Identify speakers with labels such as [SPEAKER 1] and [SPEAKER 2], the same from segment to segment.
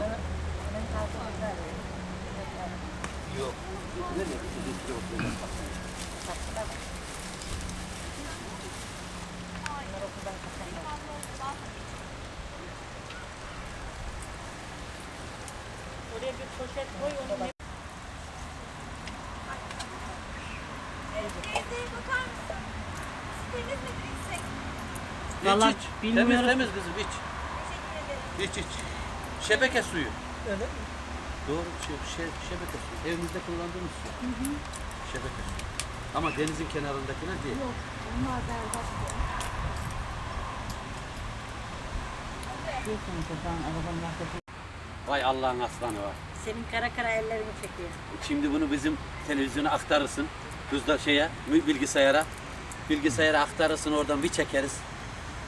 [SPEAKER 1] kartımda
[SPEAKER 2] Yok. Ne yok.
[SPEAKER 3] Oraya bir poşet koy onu.
[SPEAKER 2] iç.
[SPEAKER 3] bilmiyorum.
[SPEAKER 2] Temiz temiz kızım iç. İç iç. Şebeke suyu.
[SPEAKER 3] Öyle mi?
[SPEAKER 2] Doğru şey, şey, şebeke suyu. Evimizde kullandığımız su. Şebeke suyu. Ama denizin kenarındakine değil.
[SPEAKER 1] Berbat.
[SPEAKER 3] Buradan arabanın arkası.
[SPEAKER 2] Vay Allah'ın aslanı var.
[SPEAKER 1] Senin kara kara ellerini çekiyor.
[SPEAKER 2] Şimdi bunu bizim televizyona aktarırsın. Hızla şeye, bilgisayara. Bilgisayara aktarırsın oradan bir çekeriz.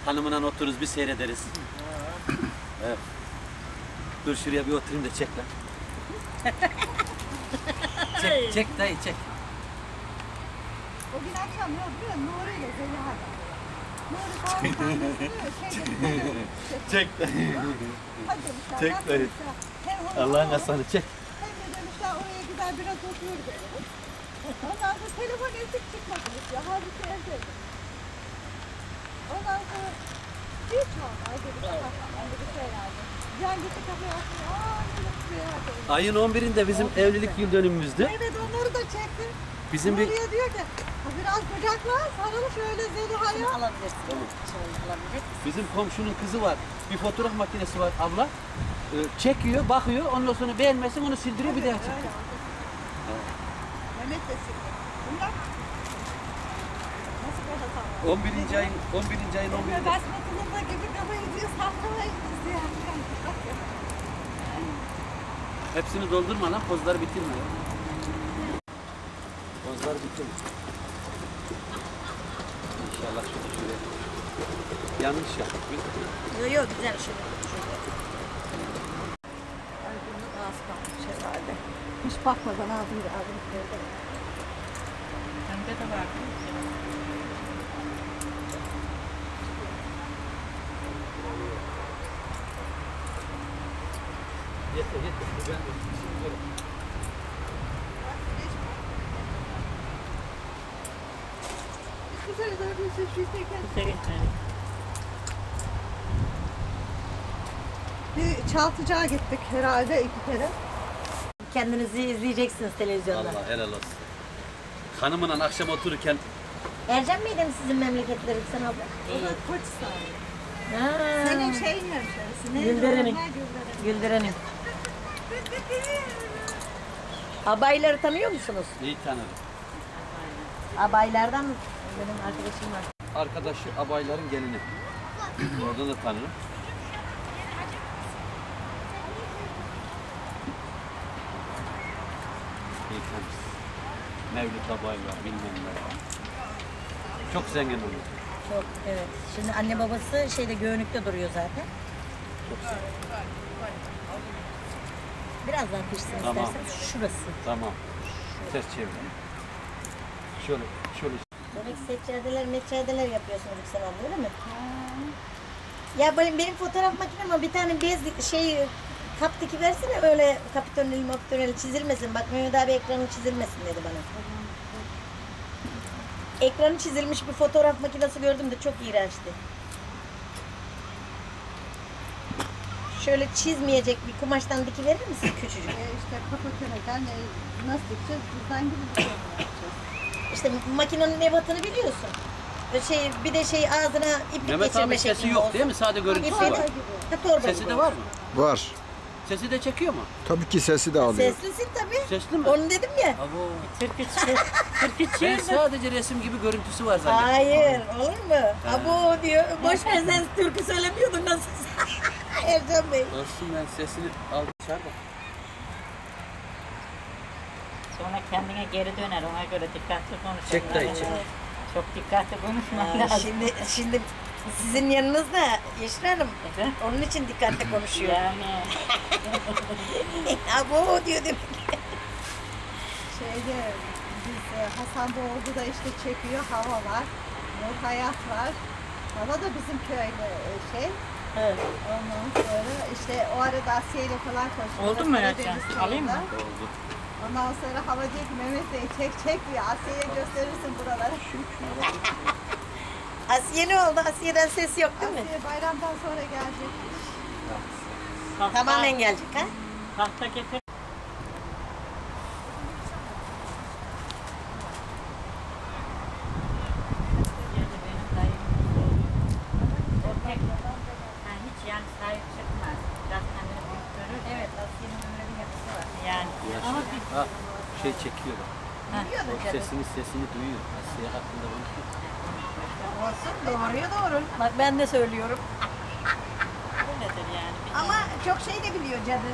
[SPEAKER 2] Hanımına otururuz bir seyrederiz. Evet. Dur şuraya bir oturayım da çek lan. çek, çek dayı çek.
[SPEAKER 4] O gün akşam yok biliyor musun? Nuri ile Zeliha. Nuri bağlı. Şey
[SPEAKER 2] Çek dayı.
[SPEAKER 4] Hadi demişler.
[SPEAKER 2] Çek dayı. Allah'ın
[SPEAKER 4] al,
[SPEAKER 2] aslanı çek.
[SPEAKER 4] Hem de demişler oraya gider biraz oturur demiş. Ondan sonra telefon eksik çıkmadı ya. Halbuki evde. Ondan sonra hiç olmaz dedi. Kapatmam dedi şey lazım.
[SPEAKER 2] Ayın 11'inde bizim evlilik yıl dönümümüzdü.
[SPEAKER 4] Evet onları da çektim.
[SPEAKER 2] Bizim bir
[SPEAKER 4] Nuriye diyor ki "Ha, biraz kucakla sarıl şöyle Zeliha'ya.
[SPEAKER 1] Alabilirsin. Alabilir.
[SPEAKER 2] bizim komşunun kızı var. Bir fotoğraf makinesi var abla. Ee, çekiyor, bakıyor. Ondan sonra beğenmesin onu sildiriyor bir daha çekiyor.
[SPEAKER 4] Mehmet de sildi. Bunlar tamam.
[SPEAKER 2] 11. ayın 11. ayın 11'inde.
[SPEAKER 4] Basmatılında gibi diyor sallamayın diye.
[SPEAKER 2] Hepsini doldurma lan, pozları bitirme ya. Pozlar bitirme. İnşallah şurada şuraya. Yanlış biz.
[SPEAKER 1] Yok yok güzel şöyle. şöyle.
[SPEAKER 4] Ay bunu az kalmış herhalde. Hiç bakmadan aldım da aldım.
[SPEAKER 3] Bende de var.
[SPEAKER 2] Yeter yeter. Bu ben de şimdi böyle.
[SPEAKER 4] Bu sene dördüncü seçtiyken
[SPEAKER 3] Sevinçleri.
[SPEAKER 4] Bir çaltıcağa gittik herhalde iki kere.
[SPEAKER 1] Kendinizi izleyeceksiniz televizyonda.
[SPEAKER 2] Allah helal olsun. Hanımla akşam otururken
[SPEAKER 1] Ercan mıydı sizin memleketleri sen abla?
[SPEAKER 4] O da.
[SPEAKER 1] Ha.
[SPEAKER 4] Senin şeyin neydi
[SPEAKER 1] Gülderen'in.
[SPEAKER 4] Gülderen'in.
[SPEAKER 1] Abayları tanıyor musunuz?
[SPEAKER 2] neyi tanırım?
[SPEAKER 1] Abaylardan benim arkadaşım var.
[SPEAKER 2] Arkadaşı abayların gelini. Oradan da tanırım. İyi tanırız. Mevlüt abay var, bilmem ne var. Çok zengin olur.
[SPEAKER 1] Çok evet. Şimdi anne babası şeyde Göğünük'te duruyor zaten.
[SPEAKER 2] Çok zengin.
[SPEAKER 1] Birazdan pişsin
[SPEAKER 2] Tamam.
[SPEAKER 1] isterseniz. Şurası.
[SPEAKER 2] Tamam. Ters çevir. Şöyle, şöyle.
[SPEAKER 1] Demek seccadeler meccadeler yapıyorsunuz Yüksel abla öyle mi? Ya benim, benim fotoğraf makinem bir tane bez şey kap tiki versene öyle kapitoneli mapitoneli çizilmesin. Bak Mehmet abi ekranı çizilmesin dedi bana. Ekranı çizilmiş bir fotoğraf makinesi gördüm de çok iğrençti. Şöyle çizmeyecek bir kumaştan diki verir misin küçücük?
[SPEAKER 4] E işte köneden e, nasıl gideceğiz? Buradan gidip bir şey yapacağız.
[SPEAKER 1] İşte makinenin ebatını biliyorsun. Ve Şey, bir de şey ağzına iplik
[SPEAKER 2] Mehmet
[SPEAKER 1] geçirme
[SPEAKER 2] abi sesi
[SPEAKER 1] şeklinde
[SPEAKER 2] yok
[SPEAKER 1] olsun.
[SPEAKER 2] değil mi? Sadece görüntüsü var.
[SPEAKER 1] Ha, torba
[SPEAKER 2] Sesi
[SPEAKER 1] gibi.
[SPEAKER 2] de var mı?
[SPEAKER 5] Var.
[SPEAKER 2] Sesi de çekiyor mu?
[SPEAKER 5] Tabii ki sesi de alıyor.
[SPEAKER 1] Seslisin tabii.
[SPEAKER 2] Sesli mi?
[SPEAKER 1] Onu dedim ya.
[SPEAKER 2] Abo.
[SPEAKER 3] Türkçe. Türkçe
[SPEAKER 2] Ben
[SPEAKER 3] mi?
[SPEAKER 2] sadece resim gibi görüntüsü var zannettim.
[SPEAKER 1] Hayır, olur mu? Abo diyor. Boş ver sen türkü söylemiyordun nasıl? Ercan Bey.
[SPEAKER 2] Olsun ben sesini aldım dışarıda.
[SPEAKER 3] Sonra kendine geri döner. Ona göre dikkatli konuş.
[SPEAKER 2] Çek dayı, çek.
[SPEAKER 3] Çok dikkatli konuşman lazım.
[SPEAKER 1] şimdi şimdi sizin yanınızda Yeşil Hanım.
[SPEAKER 3] Efendim?
[SPEAKER 1] Onun için dikkatli konuşuyor.
[SPEAKER 3] Yani
[SPEAKER 1] Abo diyor demek.
[SPEAKER 4] Şeyde biz e, Hasan Doğulu da işte çekiyor hava var. Nur Hayat var. Hava da bizim köylü e, şey.
[SPEAKER 1] Evet.
[SPEAKER 4] Ondan sonra işte o arada Asiye ile falan konuşuyoruz.
[SPEAKER 3] Oldu mu Ercan? Alayım mı?
[SPEAKER 2] Oldu.
[SPEAKER 4] Ondan sonra hava diyor ki Mehmet Bey çek çek diyor. Asiye'ye gösterirsin buraları.
[SPEAKER 1] Asiye ne oldu? Asiye'den ses yok değil mi?
[SPEAKER 4] Asiye bayramdan sonra gelecek.
[SPEAKER 3] Tahta,
[SPEAKER 1] Tamamen gelecek ha?
[SPEAKER 3] Tahta getir. Yani benim dayım o pek ha, hiç yani sahip çıkmaz. Biraz kendini büyük görür. Evet Asiye'nin öyle bir yapısı var. Yani ama bir
[SPEAKER 2] Ha, şey çekiyor.
[SPEAKER 3] Ha.
[SPEAKER 2] O sesini sesini duyuyor. Asiye hakkında konuşuyor.
[SPEAKER 1] Olsun doğruya doğru. Bak ben de söylüyorum.
[SPEAKER 3] öyledir yani. Bir
[SPEAKER 1] Ama çok şey de biliyor cadı.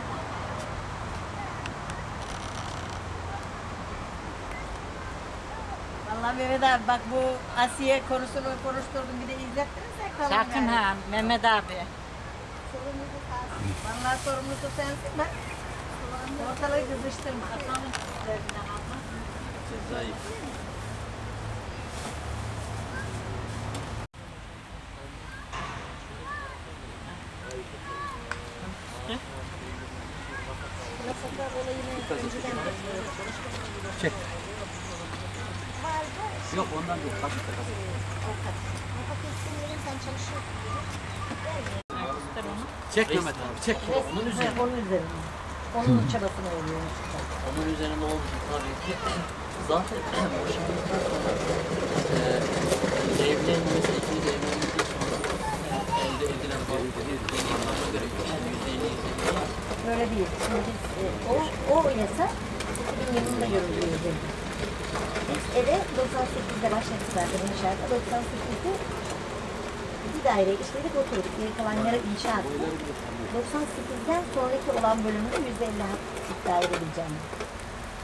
[SPEAKER 1] Vallahi Mehmet abi bak bu Asiye konusunu konuşturdum bir de izlettirirsen tamam
[SPEAKER 3] Sakın
[SPEAKER 1] yani.
[SPEAKER 3] ha Mehmet abi.
[SPEAKER 1] Vallahi sorumlusu sensin bak. Ortalığı kızıştırma.
[SPEAKER 2] Zayıf. Çek. Yok ondan değil. Kaç Çek Mehmet abi çek.
[SPEAKER 1] Onun üzerine. Onun üzerine. Onun çabasını veriyoruz.
[SPEAKER 5] Onun üzerinde olduğu tabii ki zaten boşandıktan sonra e, evlenmesi, ikili evlendikten sonra e, elde edilen bağlılık anlamına göre elli, yüzde elli.
[SPEAKER 1] Böyle değil. Şimdi biz, e, o, o yasa 2000 yılında görüldüğü Biz eve 98'de başladık zaten inşaata. 98'de bir daire işledik oturduk. Geri kalan yarı inşaat. 98'den sonraki olan bölümde %50 hak iddia edebileceğim.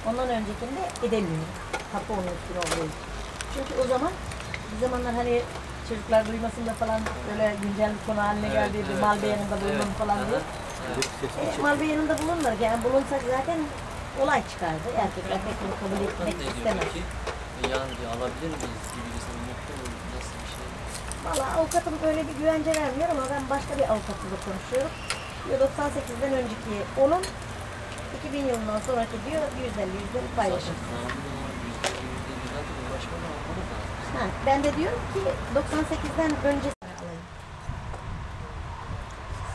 [SPEAKER 1] Ondan öncekinde edemiyorum. Kapı onun üstüne olduğu için. Çünkü o zaman bir zamanlar hani çocuklar duymasında falan böyle güncel konu haline geldiği mal beyanında bulunmam falan diye. E, mal beyanında bulunmadık. Yani bulunsak zaten olay çıkardı. Erkekler pek bunu kabul etmek istemez.
[SPEAKER 5] diyor yani diyor, alabilir miyiz gibi bir nokta mı? Nasıl bir şey?
[SPEAKER 1] Valla avukatım öyle bir güvence vermiyor ama ben başka bir avukatla konuşuyorum. Diyor 98'den önceki onun 2000 yılından sonraki diyor 150 yüzde paylaşım. Ha, ben de diyorum ki 98'den önce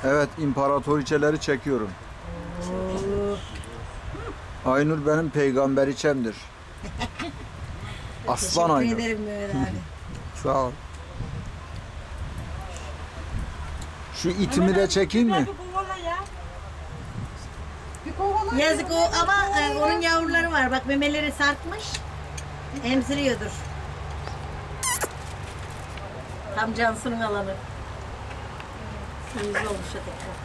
[SPEAKER 6] Evet, imparatoriçeleri çekiyorum. Aynur benim peygamberiçemdir. Aslan Aynur.
[SPEAKER 1] ederim Mehmet abi.
[SPEAKER 6] Sağ ol. Şu itimi de çekeyim mi?
[SPEAKER 1] Yazık o ama e, onun yavruları var. Bak memeleri sarkmış. Emziriyordur. Tam Cansu'nun alanı. Yüzü olmuş o tekrar.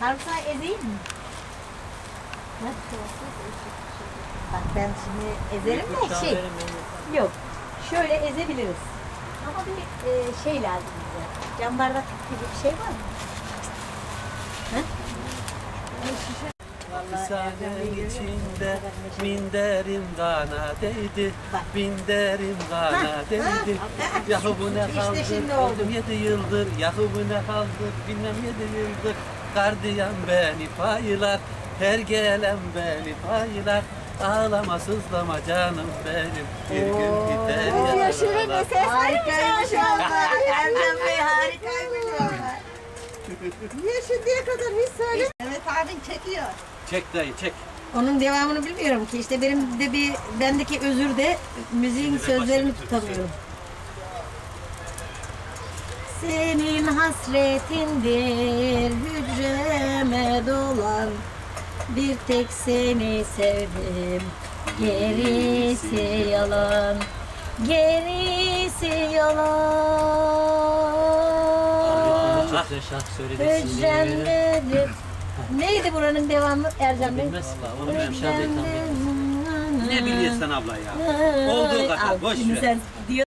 [SPEAKER 1] Sarımsağı ezeyim mi? Nasıl Bak ben şimdi ezerim de şey. Yok. Şöyle ezebiliriz. Ama bir e, şey lazım bize. Cam bardak gibi bir şey var mı? Görüyor musun?
[SPEAKER 2] içinde
[SPEAKER 1] neşeli.
[SPEAKER 2] minderim kana değdi.
[SPEAKER 1] Bak.
[SPEAKER 2] Binderim kana değdi. Yahu bu ne
[SPEAKER 1] İşte
[SPEAKER 2] kaldır?
[SPEAKER 1] şimdi oldu.
[SPEAKER 2] Yedi yıldır. Yahu bu ne kaldır? Bilmem yedi yıldır. Gardiyan beni paylar. Her gelen beni paylar. Ağlama sızlama canım benim. Bir gün biter yaralar.
[SPEAKER 1] Harikaymış valla. Erdem Bey harikaymış valla.
[SPEAKER 4] Niye şimdiye kadar hiç söyle. Mehmet abin çekiyor.
[SPEAKER 2] Çek dayı çek.
[SPEAKER 1] Onun devamını bilmiyorum ki. İşte benim de bir bendeki özür de müziğin sözlerini tutamıyorum. Senin hasretindir hücreme dolan Bir tek seni sevdim gerisi yalan Gerisi yalan
[SPEAKER 5] Çok güzel şarkı söyledin.
[SPEAKER 1] Hücremdedir Neydi buranın devamı Ercan Bey?
[SPEAKER 5] Bilmez. Onu ben şarkıyı tam bilmem.
[SPEAKER 2] Ne biliyorsun abla ya? Olduğu kadar, boş ver.
[SPEAKER 1] sen diyor